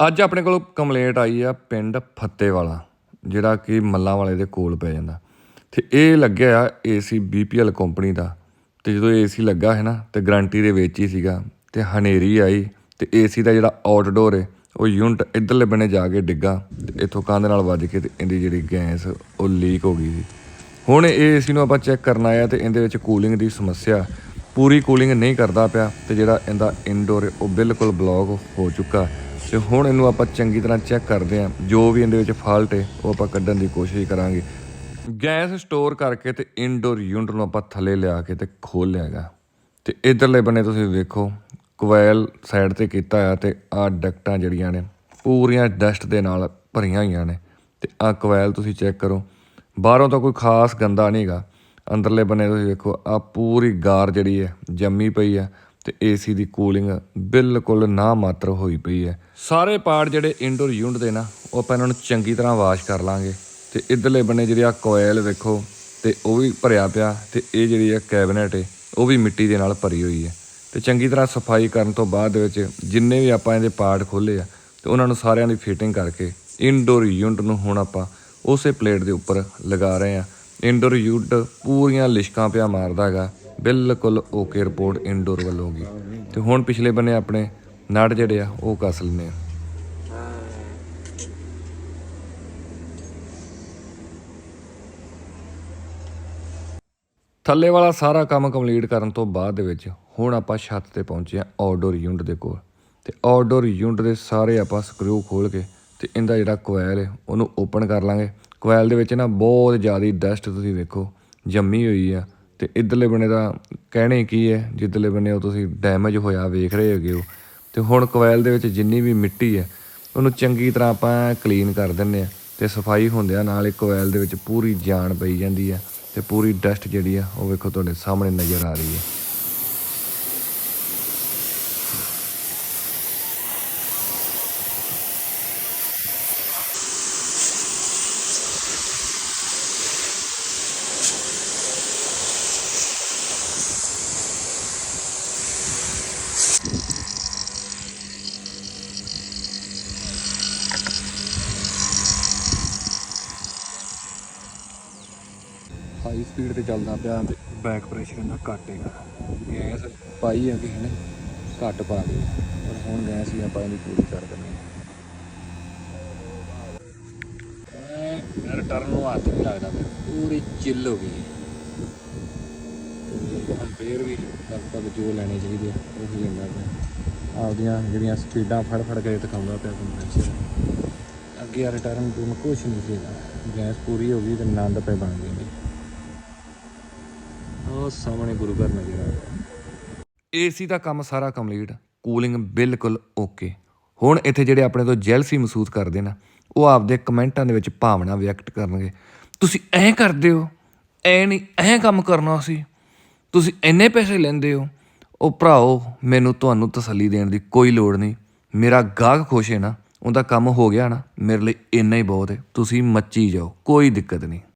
ਅੱਜ ਆਪਣੇ ਕੋਲ ਕੰਪਲੇਂਟ ਆਈ ਆ ਪਿੰਡ ਫੱਤੇਵਾਲਾ, ਜਿਹੜਾ ਕਿ ਮੱਲਾਂ ਵਾਲੇ ਦੇ ਕੋਲ ਪੈ ਜਾਂਦਾ। ਤੇ ਇਹ ਲੱਗਿਆ ਆ ਏਸੀ ਬੀਪੀਐਲ ਕੰਪਨੀ ਦਾ। ਤੇ ਜਦੋਂ ਏਸੀ ਲੱਗਾ ਹੈ ਨਾ, ਤੇ ਗਾਰੰਟੀ ਦੇ ਵਿੱਚ ਹੀ ਸੀਗਾ, ਤੇ ਹਨੇਰੀ ਆਈ, ਤੇ ਏਸੀ ਦਾ ਜਿਹੜਾ ਆਊਟਡੋਰ ਹੈ ਉਹ ਯੂਨਿਟ ਇਧਰਲੇ ਬੰਨੇ ਜਾ ਕੇ ਡਿੱਗਾ, ਤੇ ਇੱਥੋਂ ਕੰਧ ਨਾਲ ਵੱਜ ਕੇ ਤੇ ਇਹਦੀ ਜਿਹੜੀ ਗੈਸ, ਉਹ ਲੀਕ ਹੋ ਗਈ ਸੀ। ਹੁਣ ਇਹ ਏਸੀ ਨੂੰ ਆਪਾਂ ਚੈੱਕ ਕਰਨ ਆਇਆ ਤੇ ਇਹਦੇ ਵਿੱਚ ਕੂਲਿੰਗ ਦੀ ਸਮੱਸਿਆ ਪੂਰੀ ਕੂਲਿੰਗ ਨਹੀਂ ਕਰਦਾ ਪਿਆ, ਤੇ ਜਿਹੜਾ ਇਹਦਾ ਇਨਡੋਰ ਉਹ ਬਿਲਕੁਲ ਬਲੌਕ ਹੋ ਚੁੱਕਾ। ਤੇ ਹੁਣ ਇਹਨੂੰ ਆਪਾਂ ਚੰਗੀ ਤਰ੍ਹਾਂ ਚੈੱਕ ਕਰਦੇ ਹਾਂ। ਜੋ ਵੀ ਇਹਦੇ ਵਿੱਚ ਫਾਲਟ ਹੈ, ਉਹ ਆਪਾਂ ਕੱਢਣ ਦੀ ਕੋਸ਼ਿਸ਼ ਕਰਾਂਗੇ। ਗੈਸ ਸਟੋਰ ਕਰਕੇ ਤੇ ਇਨਡੋਰ ਯੂਨਿਟ ਨੂੰ ਆਪਾਂ ਥੱਲੇ ਲਿਆ ਕੇ ਤੇ ਖੋਲ ਲਿਆਗਾ ਤੇ ਇਧਰਲੇ ਬੰਨੇ ਤੁਸੀਂ ਵੇਖੋ ਕੋਇਲ ਸਾਈਡ ਤੇ ਕੀਤਾ ਆ ਤੇ ਆ ਡਕਟਾਂ ਜਿਹੜੀਆਂ ਨੇ, ਪੂਰੀਆਂ ਡਸਟ ਦੇ ਨਾਲ ਭਰੀਆਂ ਹੋਈਆਂ ਨੇ। ਤੇ ਆ ਕੋਇਲ ਤੁਸੀਂ ਚੈੱਕ ਕਰੋ। ਬਾਹਰੋਂ ਤਾਂ ਕੋਈ ਖਾਸ ਗੰਦਾ ਨਹੀਂਗਾ ਅੰਦਰਲੇ ਬੰਨੇ ਤੁਸੀਂ ਵੇਖੋ, ਆ ਪੂਰੀ ਗਾਰ ਜਿਹੜੀ ਹੈ, ਜੰਮੀ ਪਈ ਆ ਤੇ ਏਸੀ ਦੀ ਕੂਲਿੰਗ ਬਿਲਕੁਲ ਨਾ ਮਾਤਰ ਹੋਈ ਪਈ ਹੈ। ਸਾਰੇ ਪਾਰਟ ਜਿਹੜੇ ਇਨਡੋਰ ਯੂਨਿਟ ਦੇ ਨਾ, ਉਹ ਆਪਾਂ ਇਹਨਾਂ ਨੂੰ ਚੰਗੀ ਤਰ੍ਹਾਂ ਵਾਸ਼ ਕਰ ਲਾਂਗੇ। ਤੇ ਇਧਰਲੇ ਬੰਨੇ ਜਿਹੜੀ ਆ ਕੋਇਲ ਵੇਖੋ, ਤੇ ਉਹ ਵੀ ਭਰਿਆ ਪਿਆ, ਤੇ ਇਹ ਜਿਹੜੀ ਆ ਕੈਬਨਟ ਹੈ ਉਹ ਵੀ ਮਿੱਟੀ ਦੇ ਨਾਲ ਭਰੀ ਹੋਈ ਹੈ। ਤੇ ਚੰਗੀ ਤਰ੍ਹਾਂ ਸਫ਼ਾਈ ਕਰਨ ਤੋਂ ਬਾਅਦ ਦੇ ਵਿੱਚ ਜਿੰਨੇ ਵੀ ਆਪਾਂ ਇਹਦੇ ਪਾਰਟ ਖੋਲੇ ਆ, ਤੇ ਉਹਨਾਂ ਨੂੰ ਸਾਰਿਆਂ ਦੀ ਫਿਟਿੰਗ ਕਰਕੇ ਇਨਡੋਰ ਯੂਨਿਟ ਨੂੰ ਹੁਣ ਆਪਾਂ ਉਸੇ ਪਲੇਟ ਦੇ ਉੱਪਰ ਲਗਾ ਰਹੇ ਆ। ਇਨਡੋਰ ਯੂਨਿਟ ਪੂਰੀਆਂ ਲਿਸ਼ਕਾਂ ਪਿਆ ਮਾਰਦਾ ਹੈਗਾ। ਬਿਲਕੁਲ ਓਕੇ ਰਿਪੋਰਟ ਇਨਡੋਰ ਵੱਲੋਂ ਗਈ ਤੇ ਹੁਣ ਪਿਛਲੇ ਬੰਨੇ ਆਪਣੇ ਨੜ ਜਿਹੜੇ ਆ, ਉਹ ਕੱਸ ਲੈਨੇ ਆ। ਥੱਲੇ ਵਾਲਾ ਸਾਰਾ ਕੰਮ ਕੰਪਲੀਟ ਕਰਨ ਤੋਂ ਬਾਅਦ ਦੇ ਵਿੱਚ ਹੁਣ ਆਪਾਂ ਛੱਤ ਤੇ ਪਹੁੰਚੇ ਆ ਆਊਟਡੋਰ ਯੂਨਿਟ ਦੇ ਕੋਲ। ਤੇ ਆਊਟਡੋਰ ਯੂਨਿਟ ਦੇ ਸਾਰੇ ਆਪਾਂ ਸਕਰੂ ਖੋਲ ਕੇ ਤੇ ਇਹਦਾ ਜਿਹੜਾ ਕੋਇਲ ਹੈ, ਉਹਨੂੰ ਓਪਨ ਕਰ ਲਾਂਗੇ। ਕੋਇਲ ਦੇ ਵਿੱਚ ਨਾ ਬਹੁਤ ਜ਼ਿਆਦਾ ਡਸਟ ਤੁਸੀਂ ਵੇਖੋ, ਜੰਮੀ ਹੋਈ ਆ। ਤੇ ਇਧਰਲੇ ਬੰਨੇ ਦਾ ਕਹਿਣੇ ਕੀ ਹੈ, ਜਿੱਧਰਲੇ ਬੰਨੇ ਉਹ ਤੁਸੀਂ ਡੈਮੇਜ ਹੋਇਆ ਵੇਖ ਰਹੇ ਹੋਗੇ ਹੋ। ਤੇ ਹੁਣ ਕੋਇਲ ਦੇ ਵਿੱਚ ਜਿੰਨੀ ਵੀ ਮਿੱਟੀ ਹੈ, ਉਹਨੂੰ ਚੰਗੀ ਤਰ੍ਹਾਂ ਆਪਾਂ ਕਲੀਨ ਕਰ ਦਿੰਨੇ ਆ ਤੇ ਸਫ਼ਾਈ ਹੁੰਦਿਆਂ ਨਾਲ ਇੱਕ ਕੋਇਲ ਦੇ ਵਿੱਚ ਪੂਰੀ ਜਾਨ ਪਈ ਜਾਂਦੀ ਹੈ ਤੇ ਪੂਰੀ ਡਸਟ ਜਿਹੜੀ ਆ ਉਹ ਵੇਖੋ ਤੁਹਾਡੇ ਸਾਹਮਣੇ ਨਜ਼ਰ ਆ ਰਹੀ ਹੈ। ਹਾਈ ਸਪੀਡ ਤੇ ਚੱਲਦਾ ਪਿਆ ਤੇ ਬੈਕ ਪ੍ਰੈਸ਼ਰ ਇਹਦਾ ਘੱਟ ਹੈਗਾ ਗੈਸ ਪਾਈ ਆ ਕਿਸੇ ਨੇ, ਘੱਟ ਪਾ ਦੇ ਪਰ ਹੁਣ ਗੈਸ ਹੀ ਆਪਾਂ ਇਹਦੀ ਪੂਰੀ ਕਰ ਦੇਣੀ ਹੈ। ਟਰਨ ਨੂੰ ਹੱਥ ਨਹੀਂ ਲੱਗਦਾ ਪਿਆ, ਪੂਰੀ ਚਿੱਲ ਹੋ ਗਈ। ਤੇ ਅੰਪੇਅਰ ਵੀ ਲਗਭਗ ਜੋ ਲੈਣੇ ਚਾਹੀਦੇ ਆ, ਉਹ ਹੀ ਲੈਂਦਾ ਪਿਆ। ਆਪਦੀਆਂ ਜਿਹੜੀਆਂ ਸਪੀਡਾਂ ਫੜ ਫੜ ਕੇ ਦਿਖਾਉਂਦਾ ਪਿਆ ਕੰਪਰੈਸਰ ਅੱਗੇ ਰਿਟਰਨ ਟਰਨ ਤੋਂ ਕੁਛ ਨਹੀਂ ਸੀਗਾ। ਗੈਸ ਪੂਰੀ ਹੋ ਗਈ ਤੇ ਆਨੰਦ ਪੈ ਬਣ ਗਈ ਉਹ ਸਾਹਮਣੇ ਗੁਰੂ ਘਰ ਨਜ਼ਰ ਆ ਰਿਹਾ। ਏਸੀ ਦਾ ਕੰਮ ਸਾਰਾ ਕੰਪਲੀਟ ਕੂਲਿੰਗ ਬਿਲਕੁਲ ਓਕੇ ਹੁਣ ਇੱਥੇ ਜਿਹੜੇ ਆਪਣੇ ਤੋਂ ਜੈਲਸੀ ਮਹਿਸੂਸ ਕਰਦੇ ਨਾ, ਉਹ ਆਪਦੇ ਕਮੈਂਟਾਂ ਦੇ ਵਿੱਚ ਭਾਵਨਾ ਵਿਅਕਤ ਕਰਨਗੇ। ਤੁਸੀਂ ਐਂ ਕਰਦੇ ਹੋ, ਐ ਨਹੀਂ, ਐਂ ਕੰਮ ਕਰਨਾ ਸੀ। ਤੁਸੀਂ ਇੰਨੇ ਪੈਸੇ ਲੈਂਦੇ ਹੋ। ਉਹ ਭਰਾਓ, ਮੈਨੂੰ ਤੁਹਾਨੂੰ ਤਸੱਲੀ ਦੇਣ ਦੀ ਕੋਈ ਲੋੜ ਨਹੀਂ। ਮੇਰਾ ਗਾਹਕ ਖੁਸ਼ ਹੈ ਨਾ, ਉਹਦਾ ਕੰਮ ਹੋ ਗਿਆ ਨਾ, ਮੇਰੇ ਲਈ ਇੰਨਾ ਹੀ ਬਹੁਤ ਹੈ। ਤੁਸੀਂ ਮੱਚੀ ਜਾਓ, ਕੋਈ ਦਿੱਕਤ ਨਹੀਂ।